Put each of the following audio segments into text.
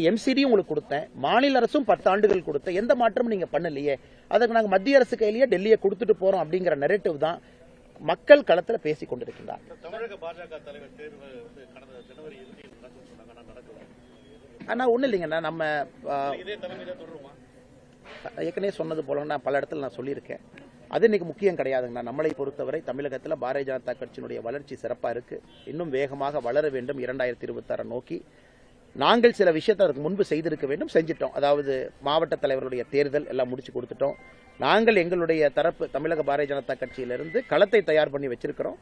எம்சிடியும் உங்களுக்கு கொடுத்தேன். மாநில அரசும் பத்து ஆண்டுகள் கொடுத்தேன் எந்த மாற்றமும் நீங்க பண்ணலையே. அதுக்கு நாங்க மத்திய அரசு கையிலேயே டெல்லியை கொடுத்துட்டு போறோம் அப்படிங்கிற நெரேட்டிவ் தான் மக்கள் களத்துல பேசிக் கொண்டிருக்கின்றார். ஆனா ஒண்ணு இல்லைங்கண்ணா. நம்ம ஏற்கனவே சொன்னது போல நான் பல இடத்துல நான் சொல்லியிருக்கேன். அது இன்னைக்கு முக்கியம் கிடையாதுங்கண்ணா. நம்மளை பொறுத்தவரை தமிழகத்தில் பாரதிய ஜனதா கட்சியினுடைய வளர்ச்சி சிறப்பாக இருக்கு. இன்னும் வேகமாக வளர வேண்டும் இரண்டாயிரத்தி இருபத்தாறு நோக்கி. நாங்கள் சில விஷயத்தை அதுக்கு முன்பு செய்திருக்க வேண்டும் செஞ்சிட்டோம். அதாவது மாவட்ட தலைவருடைய தேர்தல் எல்லாம் முடிச்சு கொடுத்துட்டோம். நாங்கள் எங்களுடைய தரப்பு தமிழக பாரதிய ஜனதா கட்சியிலிருந்து களத்தை தயார் பண்ணி வச்சிருக்கிறோம்.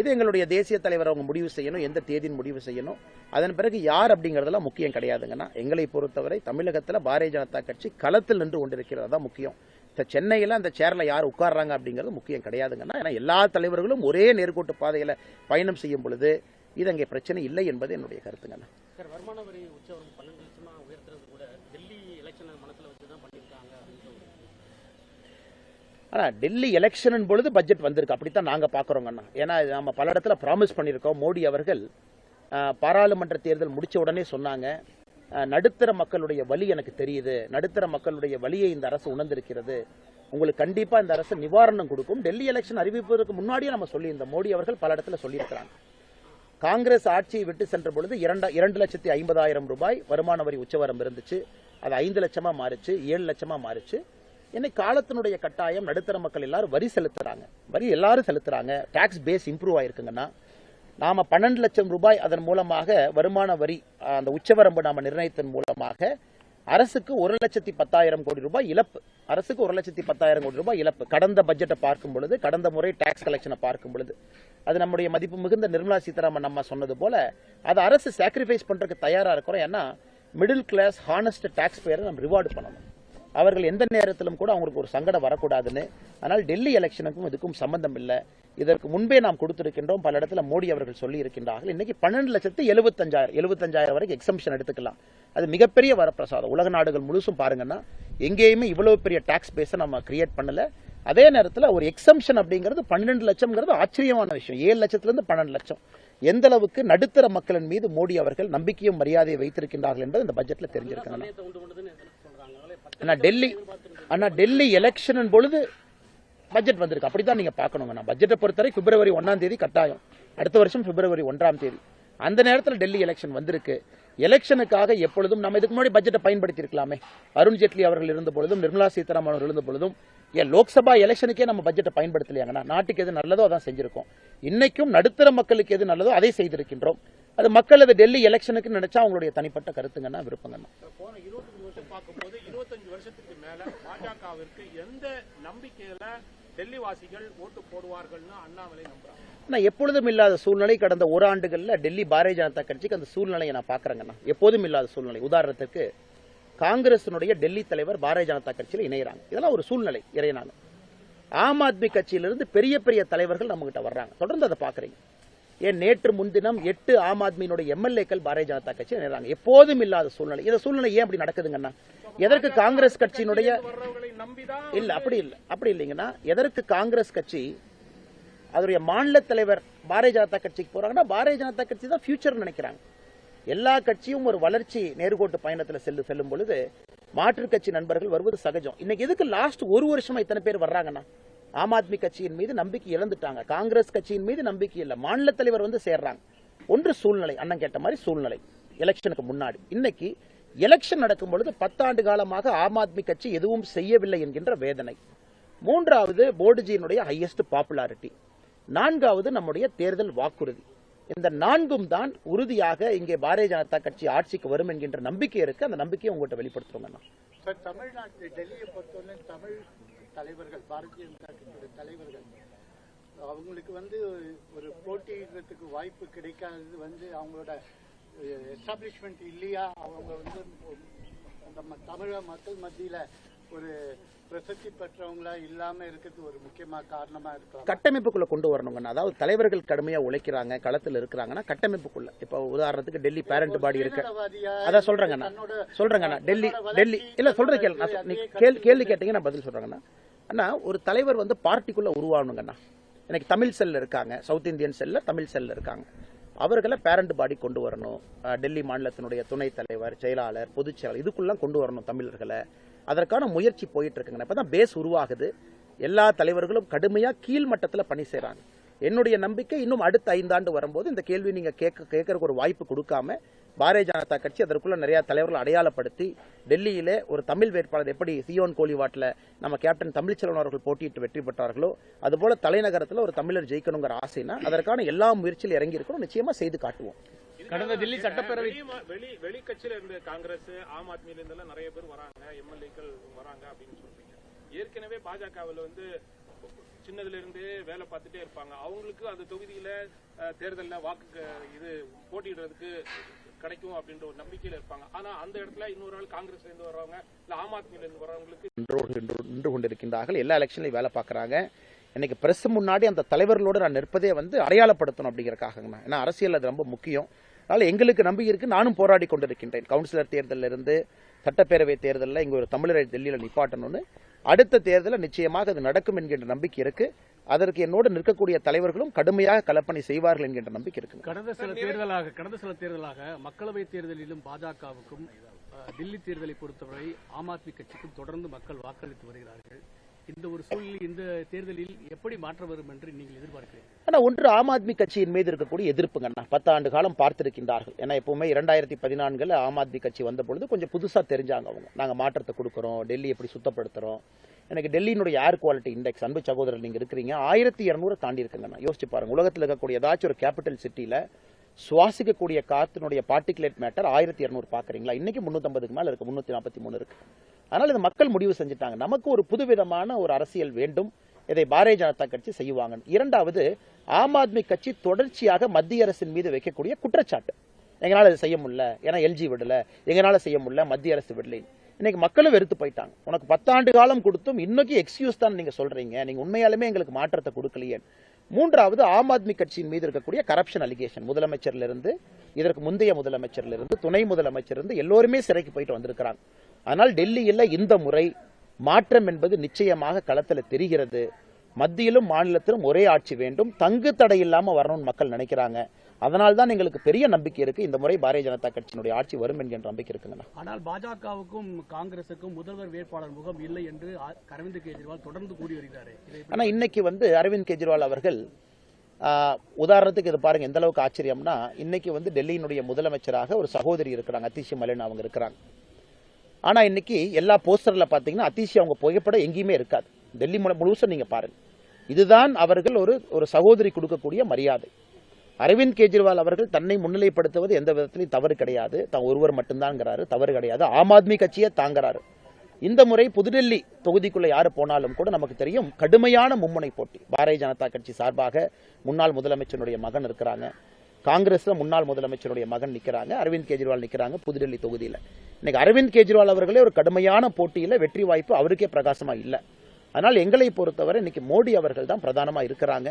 இது எங்களுடைய தேசிய தலைவர் அவங்க முடிவு செய்யணும் எந்த தேதியின் முடிவு செய்யணும். அதன் பிறகு யார் அப்படிங்கிறதெல்லாம் முக்கியம் கிடையாதுங்கன்னா எங்களை பொறுத்தவரை தமிழகத்தில் பாரதிய ஜனதா கட்சி களத்தில் நின்று கொண்டிருக்கிறது தான் முக்கியம். இந்த சென்னையில் அந்த சேரில் யார் உட்கார்றாங்க அப்படிங்கிறது முக்கியம் கிடையாதுங்கன்னா ஏன்னா எல்லா தலைவர்களும் ஒரே நேர்கோட்டு பாதையில் பயணம் செய்யும் பொழுது இது அங்கே பிரச்சனை இல்லை என்பது என்னுடைய கருத்துங்கண்ணா. சார் வருமான வரி உச்சவரம் பன்னெண்டு லட்சமா உயர்த்துறது கூட டெல்லி எலெக்ஷனை மனசுல வச்சு தான் பண்ணியிருக்காங்க அப்படின்னு ஆனால் டெல்லி எலெக்ஷன் பொழுது பட்ஜெட் வந்திருக்கு. அப்படித்தான் நாங்கள் பார்க்குறோங்கண்ணா ஏன்னா நம்ம பல இடத்துல ப்ராமிஸ் பண்ணியிருக்கோம். மோடி அவர்கள் பாராளுமன்ற தேர்தல் முடித்த உடனே சொன்னாங்க. நடுத்தர மக்களுடைய வலி எனக்கு தெரியுது. நடுத்தர மக்களுடைய வலியை இந்த அரசு உணர்ந்திருக்கிறது. உங்களுக்கு கண்டிப்பாக இந்த அரசு நிவாரணம் கொடுக்கும். டெல்லி எலெக்ஷன் அறிவிப்பதற்கு முன்னாடியே நம்ம சொல்லியிருந்தோம். மோடி அவர்கள் பல இடத்துல சொல்லியிருக்கிறாங்க. காங்கிரஸ் ஆட்சியை விட்டு சென்ற பொழுது இரண்டா இரண்டு லட்சத்தி ஐம்பதாயிரம் ரூபாய் வருமான வரி உச்சவரம் இருந்துச்சு. அது ஐந்து லட்சமா மாறுச்சு ஏழு லட்சமா மாறுச்சு. இன்னைக்கு காலத்தினுடைய கட்டாயம் நடுத்தர மக்கள் எல்லாரும் வரி செலுத்துறாங்க. வரி எல்லாரும் செலுத்துறாங்க. டாக்ஸ் பேஸ் இம்ப்ரூவ் ஆயிருக்குங்கன்னா நாம பன்னெண்டு லட்சம் ரூபாய் அதன் மூலமாக வருமான வரி அந்த உச்சவரம்பு நாம நிர்ணயித்தன் மூலமாக அரசுக்கு ஒரு லட்சத்தி பத்தாயிரம் கோடி ரூபாய் இழப்பு. அரசுக்கு ஒரு லட்சத்தி பத்தாயிரம் கோடி ரூபாய் இழப்பு. கடந்த பட்ஜெட்டை பார்க்கும் பொழுது கடந்த முறை டாக்ஸ் கலெக்ஷனை பார்க்கும் பொழுது. அது நம்முடைய மதிப்பு மிகுந்த நிர்மலா சீதாராமன் நம்ம சொன்னது போல அது அரசு சாக்ரிஃபைஸ் பண்றதுக்கு தயாரா இருக்கிறோம். ஏன்னா மிடில் கிளாஸ் ஹானஸ்ட் டாக்ஸ் பேரை நம்ம ரிவார்டு பண்ணணும். அவர்கள் எந்த நேரத்திலும் கூட அவங்களுக்கு ஒரு சங்கடம் வரக்கூடாதுன்னு. ஆனால் டெல்லி எலெக்ஷனுக்கும் இதுக்கும் சம்பந்தம் இல்லை. இதற்கு முன்பே நாம் கொடுத்திருக்கின்றோம். பல இடத்துல மோடி அவர்கள் சொல்லி இருக்கின்றார்கள் இன்னைக்கு பன்னெண்டு லட்சத்து எழுபத்தஞ்சாயிரம் எழுபத்தஞ்சாயிரம் வரைக்கும் எக்ஸம்ஷன் எடுத்துக்கலாம். அது மிகப்பெரிய வரப்பிரசாதம். உலக நாடுகள் முழுசும் பாருங்கன்னா எங்கேயுமே இவ்வளவு பெரிய டாக்ஸ் பேஸை நம்ம கிரியேட் பண்ணல. அதே நேரத்தில் ஒரு எக்ஸம்ஷன் அப்படிங்கிறது பன்னெண்டு லட்சம்ங்கிறது ஆச்சரியமான விஷயம். ஏழு லட்சத்துலேருந்து பன்னெண்டு லட்சம். எந்த அளவுக்கு நடுத்தர மக்களின் மீது மோடி அவர்கள் நம்பிக்கையும் மரியாதையை வைத்திருக்கின்றார்கள் என்பது இந்த பட்ஜெட்ல தெரிஞ்சிருக்காங்க. சந்தேகத்தை ஆனா டெல்லி ஆனா டெல்லி எலெக்ஷன் பொழுது பட்ஜெட் வந்திருக்கு. அப்படிதான் நீங்க பார்க்கணுங்க நான் பட்ஜெட்டை பொறுத்தவரை பிப்ரவரி ஒன்னாம் தேதி கட்டாயம். அடுத்த வருஷம் பிப்ரவரி ஒன்றாம் தேதி. அந்த நேரத்தில் டெல்லி எலெக்ஷன் வந்திருக்கு. எலெக்ஷனுக்காக எப்பொழுதும் நம்ம இதுக்கு முன்னாடி பட்ஜெட்டை பயன்படுத்தியிருக்கலாமே. அருண்ஜேட்லி அருண் அவர்கள் இருந்த பொழுதும் நிர்மலா சீதாராமன் அவர்கள் இருந்த பொழுதும் ஏன் லோக்சபா எலெக்ஷனுக்கே நம்ம பட்ஜெட்டை பயன்படுத்தலையாங்கண்ணா நாட்டுக்கு எது நல்லதோ அதான் செஞ்சிருக்கோம். இன்னைக்கும் நடுத்தர மக்களுக்கு எது நல்லதோ அதை செய்திருக்கின்றோம். அது மக்கள் அது டெல்லி எலெக்ஷனுக்கு நினைச்சா அவங்களுடைய தனிப்பட்ட கருத்துங்கன்னா விருப்பங்கன்னா பார்க்கும்போது இருபத்தஞ்சு வருஷத்துக்கு மேல பாஜகவிற்கு எந்த நம்பிக்கையில டெல்லி வாசிகள் ஓட்டு போடுவார்கள்னு அண்ணாமலை நம்புறாங்க? எப்பொழுதும் இல்லாத சூழ்நிலை கடந்த ஒரு ஆண்டுகளில் டெல்லி பாரதிய ஜனதா கட்சிக்கு அந்த சூழ்நிலையை நான் பாக்குறேங்கண்ணா எப்போதும் இல்லாத சூழ்நிலை. உதாரணத்துக்கு காங்கிரசினுடைய டெல்லி தலைவர் பாரதிய ஜனதா கட்சியில் இணையறாங்க. இதெல்லாம் ஒரு சூழ்நிலை இறையினாங்க ஆம் ஆத்மி கட்சியிலிருந்து பெரிய பெரிய தலைவர்கள் நம்ம கிட்ட வர்றாங்க. தொடர்ந்து அதை பாக்குறீங்க ஏன் நேற்று முன்தினம் எட்டு ஆம் ஆத்மியினுடைய எம்எல்ஏக்கள் பாரதிய ஜனதா கட்சி நேராங்க எப்போதும் இல்லாத சூழ்நிலை. இந்த சூழ்நிலை ஏன் அப்படி நடக்குதுங்கண்ணா எதற்கு காங்கிரஸ் கட்சியினுடைய இல்ல அப்படி இல்ல அப்படி இல்லைங்கன்னா எதற்கு காங்கிரஸ் கட்சி அதனுடைய மாநில தலைவர் பாரதிய ஜனதா கட்சிக்கு போறாங்கன்னா பாரதிய ஜனதா கட்சி தான் ஃபியூச்சர் நினைக்கிறாங்க. எல்லா கட்சியும் ஒரு வளர்ச்சி நேர்கோட்டு பயணத்துல செல்லு செல்லும் பொழுது மாற்றுக் கட்சி நண்பர்கள் வருவது சகஜம். இன்னைக்கு எதுக்கு லாஸ்ட் ஒரு வருஷமா இத்தனை பேர் வர்றாங்கன்னா ஆம் ஆத்மி கட்சியின் மீது நம்பிக்கை இழந்துட்டாங்க. காங்கிரஸ் கட்சியின் மீது நம்பிக்கை இல்லை. மாநில தலைவர் வந்து சேர்றாங்க. ஒன்று சூழ்நிலை அண்ணன் கேட்ட மாதிரி சூழ்நிலை. எலெக்ஷனுக்கு முன்னாடி. இன்னைக்கு எலெக்ஷன் நடக்கும் பொழுது பத்தாண்டு காலமாக ஆம் ஆத்மி கட்சி எதுவும் செய்யவில்லை என்கின்ற வேதனை. மூன்றாவது போர்டுஜியினுடைய ஹையஸ்ட் பாப்புலாரிட்டி நான்காவது நம்முடைய தேர்தல் வாக்குறுதி. இந்த நான்கும் தான் உறுதியாக இங்கே பாரதிய ஜனதா கட்சி ஆட்சிக்கு வரும் என்கின்ற நம்பிக்கை இருக்கு. அந்த நம்பிக்கையை உங்கள்கிட்ட வெளிப்படுத்துறோங்க சார் தமிழ்நாட்டு டெல்லியை பொறுத்தவரை தமிழ் தலைவர்கள் பாரதிய ஜனதா கட்சியோட தலைவர்கள் அவங்களுக்கு வந்து ஒரு போட்டியிடுறதுக்கு வாய்ப்பு கிடைக்காதது வந்து அவங்களோட எஸ்டாப்ளிஷ்மெண்ட் இல்லையா? அவங்க வந்து நம்ம தமிழக மக்கள் மத்தியில ஒரு பிரசித்தி பெற்றவங்களா இல்லாம இருக்கிறது ஒரு முக்கியமா காரணமா இருக்கலாம். கட்டமைப்புக்குள்ள கொண்டு வரணுங்கண்ணா அதாவது தலைவர்கள் கடுமையா உழைக்கிறாங்க களத்தில் இருக்கிறாங்கன்னா கட்டமைப்புக்குள்ள. இப்போ உதாரணத்துக்கு டெல்லி பேரண்ட் பாடி இருக்கு. அதான் சொல்றேங்கண்ணா சொல்றேங்கண்ணா டெல்லி டெல்லி. இல்ல சொல்றேன் கேளு. நான் அதே சொ- நீ கட்சி கேள்வி கேள்வி கேட்டீங்க நான் பதில் சொல்றேங்கண்ணா அண்ணா. ஒரு தலைவர் வந்து பார்ட்டிக்குள்ள உருவாகணுங்கண்ணா எனக்கு தமிழ் செல்ல இருக்காங்க. சவுத் இந்தியன் செல்ல தமிழ் செல்ல இருக்காங்க. அவர்களை பேரண்ட் பாடி கொண்டு வரணும். டெல்லி மாநிலத்தினுடைய துணைத் தலைவர் செயலாளர் பொதுச் செயலாளர் இதுக்குள்ள கொண்டு வரணும் தமிழர்களை. அதற்கான முயற்சி போயிட்டு இருக்குங்க இப்பதான் பேஸ் உருவாகுது. எல்லா தலைவர்களும் கடுமையாக கீழ்மட்டத்தில் பணி செய்கிறாங்க என்னுடைய நம்பிக்கை இன்னும் அடுத்த ஐந்தாண்டு வரும்போது இந்த கேள்வி நீங்கள் கேட்க கேட்கறதுக்கு ஒரு வாய்ப்பு கொடுக்காம பாரதிய ஜனதா கட்சி அதற்குள்ள நிறைய தலைவர்கள் அடையாளப்படுத்தி டெல்லியிலே ஒரு தமிழ் வேட்பாளர் எப்படி சியோன் கோலிவாட்டில் நம்ம கேப்டன் தமிழ்ச்செல்வன் அவர்கள் போட்டியிட்டு வெற்றி பெற்றார்களோ அதுபோல தலைநகரத்தில் ஒரு தமிழர் ஜெயிக்கணுங்கிற ஆசைனா அதற்கான எல்லா முயற்சியில் இறங்கியிருக்கணும். நிச்சயமாக செய்து காட்டுவோம். கடந்த தில்லி சட்டப்பேரவை வெளி வெளி கட்சியில இருந்து காங்கிரஸ் ஆம் ஆத்மியில இருந்தெல்லாம் நிறைய பேர் வராங்க எம்எல்ஏக்கள் வராங்க அப்படின்னு சொல்றீங்க. ஏற்கனவே பாஜகவில் வந்து சின்னதுல இருந்தே வேலை பார்த்துட்டே இருப்பாங்க. அவங்களுக்கு அந்த தொகுதியில தேர்தல்ல வாக்கு இது போட்டியிடுறதுக்கு கிடைக்கும் அப்படின்ற ஒரு நம்பிக்கையில இருப்பாங்க. ஆனா அந்த இடத்துல இன்னொரு ஆள் காங்கிரஸ்ல இருந்து வர்றவங்க இல்ல ஆம் ஆத்மியில இருந்து வர்றவங்களுக்கு நின்று கொண்டிருக்கின்றார்கள். எல்லா எலெக்ஷன்லையும் வேலை பார்க்குறாங்க. இன்னைக்கு பிரஸ் முன்னாடி அந்த தலைவர்களோடு நான் நிற்பதே வந்து அடையாளப்படுத்தணும் அப்படிங்கறக்காகங்கண்ணா ஏன்னா அரசியல் அது ரொம்ப முக்கியம். அதனால எங்களுக்கு நம்பிக்கை இருக்கு. நானும் போராடி கொண்டிருக்கின்றேன். கவுன்சிலர் தேர்தலில் இருந்து சட்டப்பேரவை தேர்தலில் இங்க ஒரு தமிழரை டெல்லியில் நிப்பாட்டணும்னு அடுத்த தேர்தலில் நிச்சயமாக அது நடக்கும் என்கின்ற நம்பிக்கை இருக்கு. அதற்கு என்னோடு நிற்கக்கூடிய தலைவர்களும் கடுமையாக கலப்பணி செய்வார்கள் என்கின்ற நம்பிக்கை இருக்குங்க கடந்த சில தேர்தலாக கடந்த சில தேர்தலாக மக்களவை தேர்தலிலும் பாஜகவுக்கும் தில்லி தேர்தலை பொறுத்தவரை ஆம் ஆத்மி கட்சிக்கும் தொடர்ந்து மக்கள் வாக்களித்து வருகிறார்கள். இந்த ஒரு சூழ்நிலை இந்த தேர்தலில் எப்படி மாற்றம் வரும் என்று நீங்கள் எதிர்பார்க்கிறீர்கள்? ஆனா ஒன்று ஆம் ஆத்மி கட்சியின் மீது இருக்கக்கூடிய எதிர்ப்புங்கண்ணா பத்தாண்டு காலம் பார்த்திருக்கின்றார்கள். ஏன்னா எப்பவுமே இரண்டாயிரத்தி பதினான்குல ஆம் ஆத்மி கட்சி வந்த பொழுது கொஞ்சம் புதுசா தெரிஞ்சாங்க அவங்க. நாங்க மாற்றத்தை கொடுக்குறோம் டெல்லி எப்படி சுத்தப்படுத்துறோம். எனக்கு டெல்லியினுடைய ஏர் குவாலிட்டி இண்டெக்ஸ் அன்பு சகோதரர் நீங்க இருக்கிறீங்க. ஆயிரத்தி இருநூறு தாண்டி இருக்குங்கண்ணா யோசிச்சு பாருங்க. உலகத்தில் இருக்கக்கூடிய ஏதாச்சும் ஒரு கேபிட்டல் சிட்டியில சுவாசிக்கக்கூடிய காத்தினுடைய பார்ட்டிகுலேட் மேட்டர் ஆயிரத்தி இருநூறு. பாக்குறீங்களா இன்னைக்கு முன்னூத்தம்பதுக்கு மேல இருக்கு. முன்னூத்தி நாற்பத்தி மூணு இருக்கு. அதனால் இது மக்கள் முடிவு செஞ்சுட்டாங்க. நமக்கு ஒரு புதுவிதமான ஒரு அரசியல் வேண்டும். இதை பாரதிய ஜனதா கட்சி செய்வாங்க. இரண்டாவது ஆம் ஆத்மி கட்சி தொடர்ச்சியாக மத்திய அரசின் மீது வைக்கக்கூடிய குற்றச்சாட்டு. எங்களால இதை செய்ய முடியல. ஏன்னா எல்ஜி விடல. எங்களால செய்ய முடியல. மத்திய அரசு விடலை. இன்னைக்கு மக்களும் வெறுத்து போயிட்டாங்க. உனக்கு பத்தாண்டு காலம் கொடுத்தும் இன்னைக்கு எக்ஸ்கியூஸ் தான் நீங்க சொல்றீங்க. நீங்க உண்மையாலுமே எங்களுக்கு மாற்றத்தை கொடுக்கலையே. மூன்றாவது ஆம் ஆத்மி கட்சியின் மீது இருக்கக்கூடிய கரப்ஷன் அலிகேஷன் முதலமைச்சர்லேருந்து இதற்கு முந்தைய முதலமைச்சர்லேருந்து துணை முதலமைச்சர்லேருந்து எல்லோருமே சிறைக்கு போயிட்டு வந்திருக்கிறாங்க. ஆனால் டெல்லியில் இந்த முறை மாற்றம் என்பது நிச்சயமாக களத்தில் தெரிகிறது. மத்தியிலும் மாநிலத்திலும் ஒரே ஆட்சி வேண்டும். தங்கு தடை இல்லாம வரணும்னு மக்கள் நினைக்கிறாங்க. அதனால்தான் தான் எங்களுக்கு பெரிய நம்பிக்கை இருக்கு. இந்த முறை பாரதிய ஜனதா கட்சியினுடைய ஆட்சி வரும் என்கின்ற நம்பிக்கை இருக்குங்கண்ணா. ஆனால் பாஜகவுக்கும் காங்கிரசுக்கும் முதல்வர் வேட்பாளர் முகம் இல்லை என்று அரவிந்த் கெஜ்ரிவால் தொடர்ந்து கூறி வருகிறார். இதை எப்படி ஆனா இன்னைக்கு வந்து அரவிந்த் கெஜ்ரிவால் அவர்கள் உதாரணத்துக்கு இது பாருங்க எந்த அளவுக்கு ஆச்சரியம்னா இன்னைக்கு வந்து டெல்லியினுடைய முதலமைச்சராக ஒரு சகோதரி இருக்கிறாங்க அதிஷி மலின் அவங்க இருக்கிறாங்க. ஆனா இன்னைக்கு எல்லா போஸ்டர்ல பாத்தீங்கன்னா அதிஷி அவங்க புகைப்படம் எங்கேயுமே இருக்காது. டெல்லி முழு- முழுசும் நீங்க பாருங்க. இதுதான் அவர்கள் ஒரு ஒரு சகோதரி கொடுக்கக்கூடிய மரியாதை. அரவிந்த் கெஜ்ரிவால் அவர்கள் தன்னை முன்னிலைப்படுத்துவது எந்த விதத்திலையும் தவறு கிடையாது. தான் ஒருவர் மட்டும்தான்ங்கிறாரு தவறு கிடையாது. ஆம் ஆத்மி கட்சியை தாங்கிறாரு. இந்த முறை புதுடெல்லி தொகுதிக்குள்ள யாரு போனாலும் கூட நமக்கு தெரியும் கடுமையான மும்முனை போட்டி. பாரதிய ஜனதா கட்சி சார்பாக முன்னாள் முதலமைச்சருடைய மகன் இருக்கிறாங்க. காங்கிரஸ்ல முன்னாள் முதலமைச்சருடைய மகன் நிக்கிறாங்க. அரவிந்த் கெஜ்ரிவால் நிக்கிறாங்க புதுடெல்லி தொகுதியில. இன்னைக்கு அரவிந்த் கெஜ்ரிவால் அவர்களே ஒரு கடுமையான போட்டியில வெற்றி வாய்ப்பு அவருக்கே பிரகாசமா இல்லை. அதனால் எங்களை பொறுத்தவரை இன்னைக்கு மோடி அவர்கள் தான் பிரதானமாக இருக்கிறாங்க.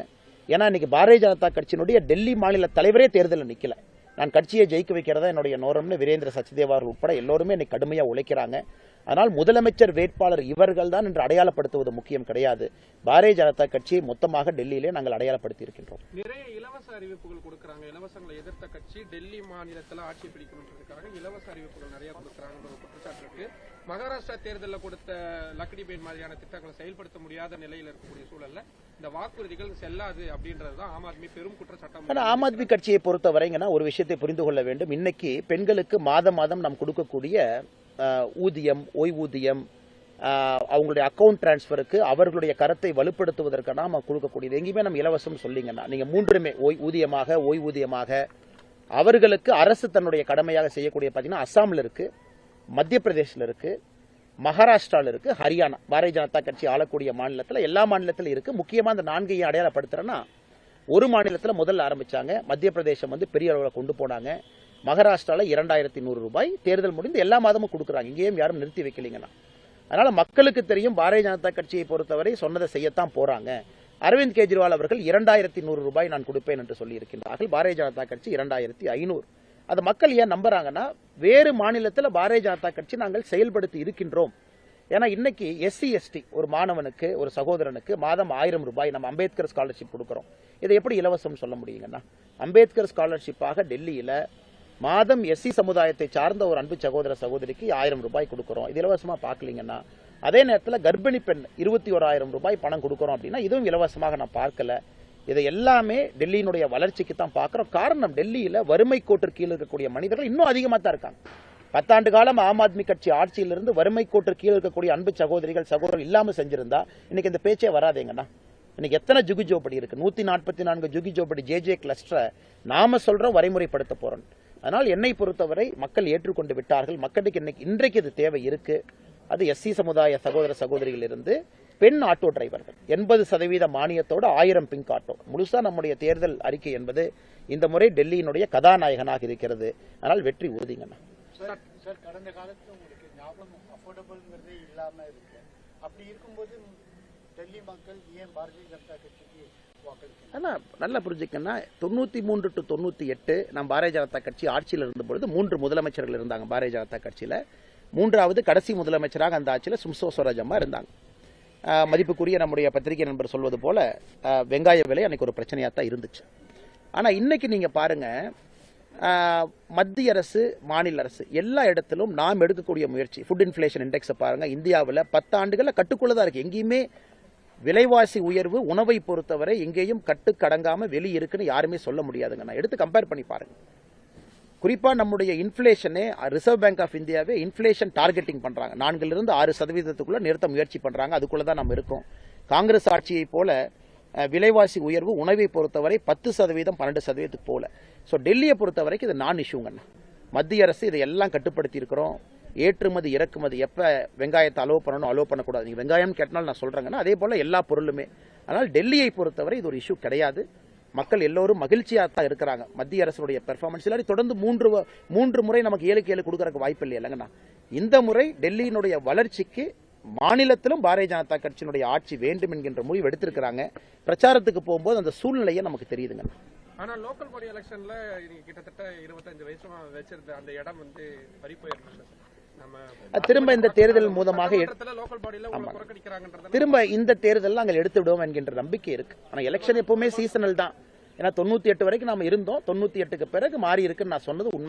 ஏன்னா இன்னைக்கு பாரதிய ஜனதா கட்சியினுடைய டெல்லி மாநில தலைவரே தேர்தலில் நிற்கல நான் கட்சியை ஜெயிக்க வைக்கிறதா என்னுடைய நோரம்னு வீரேந்திர சச்சிதேவா அவர்கள் உட்பட எல்லோருமே இன்னைக்கு கடுமையாக உழைக்கிறாங்க. ஆனால் முதலமைச்சர் வேட்பாளர் இவர்கள் தான் என்று அடையாளப்படுத்துவது முக்கியம் கிடையாது. பாரதிய ஜனதா கட்சியை மொத்தமாக டெல்லியிலே நாங்கள் அடையாளப்படுத்தி இருக்கின்றோம் நிறைய இலவச அறிவிப்புகள் கொடுக்கறாங்க. இலவசங்களை எதிர்த்த கட்சி டெல்லி மாநிலத்துல ஆட்சி பிடிக்கணுன்றதுக்காக இலவச அறிவிப்புகள் நிறைய கொடுக்கறாங்கன்ற ஒரு குற்றச்சாட்டு இருக்கு. மகாராஷ்டிரா தேர்தலில் கொடுத்த லக்கடி பெயின் மாதிரியான திட்டங்களை செயல்படுத்த முடியாத நிலையில் இருக்கக்கூடிய சூழல்ல இந்த வாக்குறுதிகள் செல்லாது அப்படின்றது தான் ஆம் ஆத்மி பெரும் குற்றச்சாட்டம் ஆம் ஆத்மி கட்சியை பொறுத்தவரைங்கன்னா ஒரு விஷயத்தை புரிந்து கொள்ள வேண்டும். இன்னைக்கு பெண்களுக்கு மாதம் மாதம் நாம் கொடுக்கக்கூடிய ஊதியம் ஓய்வூதியம் அவங்களுடைய அக்கௌண்ட் டிரான்ஸ்ஃபருக்கு அவர்களுடைய கரத்தை வலுப்படுத்துவதற்கு நாம் கொடுக்கக்கூடியது. எங்கேயுமே நம்ம இலவசம் சொல்லிங்கன்னா நீங்கள் மூன்றுமே ஓய் ஊதியமாக ஓய்வூதியமாக அவர்களுக்கு அரசு தன்னுடைய கடமையாக செய்யக்கூடிய பார்த்தீங்கன்னா அஸ்ஸாமில் இருக்குது மத்திய பிரதேசில் இருக்குது மகாராஷ்டிராவில் இருக்குது ஹரியானா பாரதிய ஜனதா கட்சி ஆளக்கூடிய மாநிலத்தில் எல்லா மாநிலத்திலும் இருக்குது முக்கியமாக அந்த நான்கையும் அடையாளப்படுத்துகிறேன்னா ஒரு மாநிலத்தில் முதல்ல ஆரம்பித்தாங்க மத்திய பிரதேசம் வந்து பெரிய அளவில் கொண்டு போனாங்க. மகாராஷ்டிராவில் இரண்டாயிரத்தி நூறு ரூபாய் தேர்தல் முடிந்து எல்லா மாதமும் கொடுக்குறாங்க. இங்கேயும் யாரும் நிறுத்தி வைக்கலீங்கன்னா அதனால மக்களுக்கு தெரியும் பாரதிய ஜனதா கட்சியை பொறுத்தவரை சொன்னதை செய்யத்தான் போறாங்க. அரவிந்த் கெஜ்ரிவால் அவர்கள் இரண்டாயிரத்தி நூறு ரூபாய் நான் கொடுப்பேன் என்று சொல்லியிருக்கின்றார்கள். பாரதிய ஜனதா கட்சி இரண்டாயிரத்தி ஐநூறு. அது மக்கள் ஏன் நம்புறாங்கன்னா வேறு மாநிலத்தில் பாரதிய ஜனதா கட்சி நாங்கள் செயல்படுத்தி இருக்கின்றோம். ஏன்னா இன்னைக்கு எஸ்சி எஸ்டி ஒரு மாணவனுக்கு ஒரு சகோதரனுக்கு மாதம் ஆயிரம் ரூபாய் நம்ம அம்பேத்கர் ஸ்காலர்ஷிப் கொடுக்குறோம். இதை எப்படி இலவசம் சொல்ல முடியுங்கண்ணா? அம்பேத்கர் ஸ்காலர்ஷிப்பாக டெல்லியில மாதம் எஸ்சி சமுதாயத்தை சார்ந்த ஒரு அன்பு சகோதர சகோதரிக்கு ஆயிரம் ரூபாய் கொடுக்குறோம். இது இலவசமாக பார்க்கலீங்கன்னா அதே நேரத்தில் கர்ப்பிணி பெண் இருபத்தி ஓராயிரம் ரூபாய் பணம் கொடுக்குறோம் அப்படின்னா இதுவும் இலவசமாக நான் பார்க்கல. இதை எல்லாமே டெல்லியினுடைய வளர்ச்சிக்கு தான் பார்க்குறோம். காரணம் டெல்லியில் வறுமை கோட்டிற்கு கீழ் இருக்கக்கூடிய மனிதர்கள் இன்னும் அதிகமாக தான் இருக்காங்க. பத்தாண்டு காலம் ஆம் ஆத்மி கட்சி ஆட்சியிலிருந்து வறுமை கோட்டு கீழ் இருக்கக்கூடிய அன்பு சகோதரிகள் சகோதரர் இல்லாமல் செஞ்சிருந்தா இன்னைக்கு இந்த பேச்சே வராதேங்கண்ணா. இன்னைக்கு எத்தனை ஜுகி ஜோபடி இருக்கு? நூத்தி நாற்பத்தி நான்கு ஜுகி ஜோபடி ஜே ஜே கிளஸ்டரை நாம சொல்றோம் வரைமுறைப்படுத்த போறோம். அதனால் என்னை பொறுத்தவரை மக்கள் ஏற்றுக்கொண்டு விட்டார்கள். மக்களுக்கு இன்னைக்கு இன்றைக்கு இது தேவை இருக்கு. அது எஸ்சி சமுதாய சகோதர சகோதரிகளிலிருந்து பெண் ஆட்டோ டிரைவர்கள். எண்பது சதவீத மானியத்தோட ஆயிரம் பிங்க் ஆட்டோ முழுசா நம்முடைய தேர்தல் அறிக்கை என்பது இந்த முறை டெல்லியினுடைய கதாநாயகனாக இருக்கிறது. அதனால் வெற்றி உறுதிங்கண்ணா கடந்த உங்களுக்கு ஞாபகம் அஃபோர்டபுள்ங்கிறதே இருக்கு. அப்படி இருக்கும்போது டெல்லி மக்கள் ஏன் பாரதிய ஜனதா கட்சிக்கு நல்ல புரிஞ்சுக்கன்னா தொண்ணூத்தி மூன்று டு தொண்ணூத்தி எட்டு நம்ம பாரதிய ஜனதா கட்சி ஆட்சியில் இருந்த பொழுது மூன்று முதலமைச்சர்கள் இருந்தாங்க பாரதிய ஜனதா கட்சியில. மூன்றாவது கடைசி முதலமைச்சராக அந்த ஆட்சியில் சும்சோ ஸ்வராஜ் அம்மா இருந்தாங்க. மதிப்புக்குரிய நம்முடைய பத்திரிகை நண்பர் சொல்வது போல வெங்காய விலை அன்னைக்கு ஒரு பிரச்சனையாக தான் இருந்துச்சு. ஆனால் இன்னைக்கு நீங்கள் பாருங்க மத்திய அரசு மாநில அரசு எல்லா இடத்திலும் நாம் எடுக்கக்கூடிய முயற்சி ஃபுட் இன்ஃப்ளேஷன் இண்டெக்ஸை பாருங்கள் இந்தியாவில் பத்து ஆண்டுகளில் தான் இருக்குது எங்கேயுமே விலைவாசி உயர்வு உணவை பொறுத்தவரை எங்கேயும் கட்டுக்கடங்காமல் வெளியே இருக்குன்னு யாருமே சொல்ல முடியாதுங்க. நான் எடுத்து கம்பேர் பண்ணி பாருங்க. குறிப்பா நம்முடைய இன்ஃப்ளேஷனே ரிசர்வ் பேங்க் ஆஃப் இந்தியாவே இன்ஃப்ளேஷன் டார்கெட்டிங் பண்றாங்க. நான்குல இருந்து ஆறு சதவீதத்துக்குள்ள நிறுத்த முயற்சி பண்றாங்க. அதுக்குள்ளே தான் நம்ம இருக்கோம். காங்கிரஸ் ஆட்சியை போல விலைவாசி உயர்வு உணவை பொறுத்தவரை பத்து சதவீதம் பன்னெண்டு சதவீதத்துக்கு போல. ஸோ டெல்லியை பொறுத்தவரைக்கும் இது நான் இஷ்யூங்கண்ணா மத்திய அரசு இதை எல்லாம் கட்டுப்படுத்தி இருக்கிறோம் ஏற்றுமதி இறக்குமதி எப்போ வெங்காயத்தை அலோவ் பண்ணணும் அலோவ் பண்ணக்கூடாது. நீங்க வெங்காயம் கேட்டாலும் நான் சொல்றேங்கன்னா அதே போல எல்லா பொருளுமே. அதனால் டெல்லியை பொறுத்தவரை இது ஒரு இஷ்யூ கிடையாது. மக்கள் எல்லோரும் மகிழ்ச்சியாக தான் இருக்கிறாங்க. மத்திய அரசுடைய பெர்ஃபார்மன்ஸ் இல்லாட்டி தொடர்ந்து மூன்று மூன்று முறை நமக்கு ஏழுக்கு ஏழு கொடுக்கறதுக்கு வாய்ப்பு இல்லை இல்லைங்கண்ணா. இந்த முறை டெல்லியினுடைய வளர்ச்சிக்கு மாநிலத்திலும் பாரதிய ஜனதா கட்சியினுடைய ஆட்சி வேண்டும் என்கின்ற முடிவு எடுத்திருக்கிறாங்க. பிரச்சாரத்துக்கு போகும்போது அந்த சூழ்நிலையே நமக்கு தெரியுதுங்க ஆனா லோக்கல் பாடி எலெக்ஷன்ல கிட்டத்தட்ட இருபத்தஞ்சு வயசு வச்சிருந்த அந்த இடம் வந்து பறி திரும்ப இந்த தேர்தல் மூலமாக திரும்ப இந்த தேர்தல் நாங்கள் எடுத்து விடுவோம் என்கின்ற நம்பிக்கை இருக்கு. ஆனா எலெக்ஷன் எப்பவுமே சீசனல் தான். ஏன்னா தொண்ணூத்தி எட்டு வரைக்கும் நாம இருந்தோம். தொண்ணூத்தி எட்டுக்கு பிறகு மாறி இருக்குன்னு நான் சொன்னது உண்மை